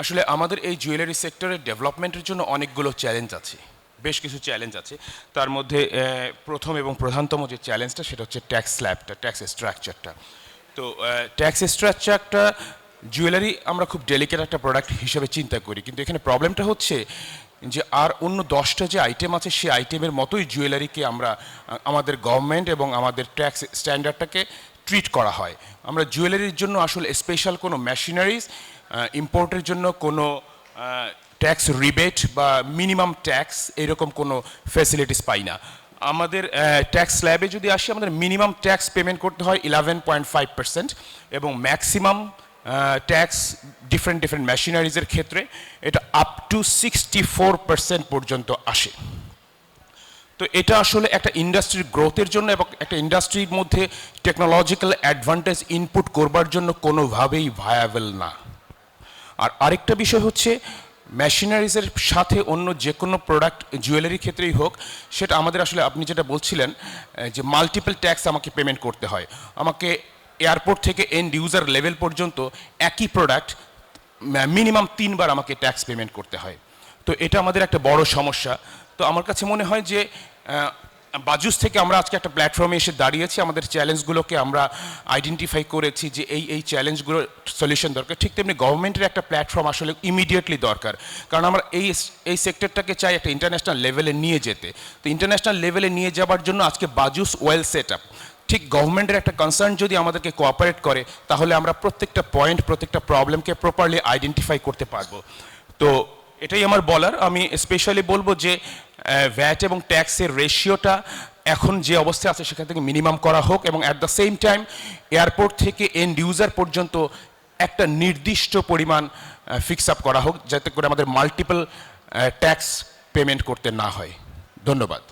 আসলে আমাদের এই জুয়েলারি সেক্টরের ডেভেলপমেন্টের জন্য অনেকগুলো চ্যালেঞ্জ আছে, বেশ কিছু চ্যালেঞ্জ আছে। তার মধ্যে প্রথম এবং প্রধানতম যে চ্যালেঞ্জটা সেটা হচ্ছে ট্যাক্স স্ল্যাবটা ট্যাক্স স্ট্রাকচারটা তো ট্যাক্স স্ট্রাকচারটা জুয়েলারি আমরা খুব ডেলিকেট একটা প্রোডাক্ট হিসেবে চিন্তা করি। কিন্তু এখানে প্রবলেমটা হচ্ছে যে আর অন্য দশটা যে আইটেম আছে, সেই আইটেমের মতোই জুয়েলারিকে আমরা আমাদের গভর্নমেন্ট এবং আমাদের ট্যাক্স স্ট্যান্ডার্ডটাকে ট্রিট করা হয়। আমরা জুয়েলারির জন্য আসলে স্পেশাল কোনো মেশিনারিজ ইম্পোর্টের জন্য কোনো ট্যাক্স রিবেট বা মিনিমাম ট্যাক্স এরকম কোনো ফ্যাসিলিটিস পাই না। আমাদের ট্যাক্স স্ল্যাবে যদি আসি, আমাদের মিনিমাম ট্যাক্স পেমেন্ট করতে হয় ইলেভেন পয়েন্ট ফাইভ পার্সেন্ট এবং ম্যাক্সিমাম ট্যাক্স ডিফারেন্ট ডিফারেন্ট মেশিনারিজের ক্ষেত্রে এটা up to sixty four percent পর্যন্ত আসে। তো এটা আসলে একটা ইন্ডাস্ট্রির গ্রোথের জন্য এবং একটা ইন্ডাস্ট্রির মধ্যে টেকনোলজিক্যাল অ্যাডভান্টেজ ইনপুট করবার জন্য কোনোভাবেই ভায়াবল না। আর আরেকটা বিষয় হচ্ছে মেশিনারিজের সাথে অন্য যে কোনো প্রোডাক্ট জুয়েলারি ক্ষেত্রেই হোক, সেটা আমাদের আসলে আপনি যেটা বলছিলেন যে মাল্টিপল ট্যাক্স আমাকে পেমেন্ট করতে হয়। আমাকে এয়ারপোর্ট থেকে এন্ড ইউজার লেভেল পর্যন্ত একই প্রোডাক্ট মিনিমাম তিনবার আমাকে ট্যাক্স পেমেন্ট করতে হয়। তো এটা আমাদের একটা বড় সমস্যা। তো আমার কাছে মনে হয় যে বাজুস থেকে আমরা আজকে একটা প্ল্যাটফর্মে এসে দাঁড়িয়েছি। আমাদের চ্যালেঞ্জগুলোকে আমরা আইডেন্টিফাই করেছি যে এই এই চ্যালেঞ্জগুলোর সলিউশন দরকার। ঠিক তেমনি গভর্নমেন্টের একটা প্ল্যাটফর্ম আসলে ইমিডিয়েটলি দরকার। কারণ আমরা এই এই সেক্টরটাকে চাই একটা ইন্টারন্যাশনাল লেভেলে নিয়ে যেতে। তো ইন্টারন্যাশনাল লেভেলে নিয়ে যাওয়ার জন্য আজকে বাজুস ওয়েল সেট আপ ঠিক গভর্নমেন্টের একটা কনসার্ন যদি আমাদেরকে কোঅপারেট করে, তাহলে আমরা প্রত্যেকটা পয়েন্ট প্রত্যেকটা প্রবলেমকে প্রপারলি আইডেন্টিফাই করতে পারব। তো এটাই আমার বলার। আমি স্পেশালি বলব যে ভ্যাট এবং ট্যাক্সের রেশিওটা এখন যে অবস্থায় আছে সেখান থেকে মিনিমাম করা হোক এবং at the same time airport থেকে এন্ড ইউজার পর্যন্ত একটা নির্দিষ্ট পরিমাণ ফিক্স আপ করা হোক, যাতে করে আমাদের মাল্টিপল ট্যাক্স পেমেন্ট করতে না হয়। ধন্যবাদ।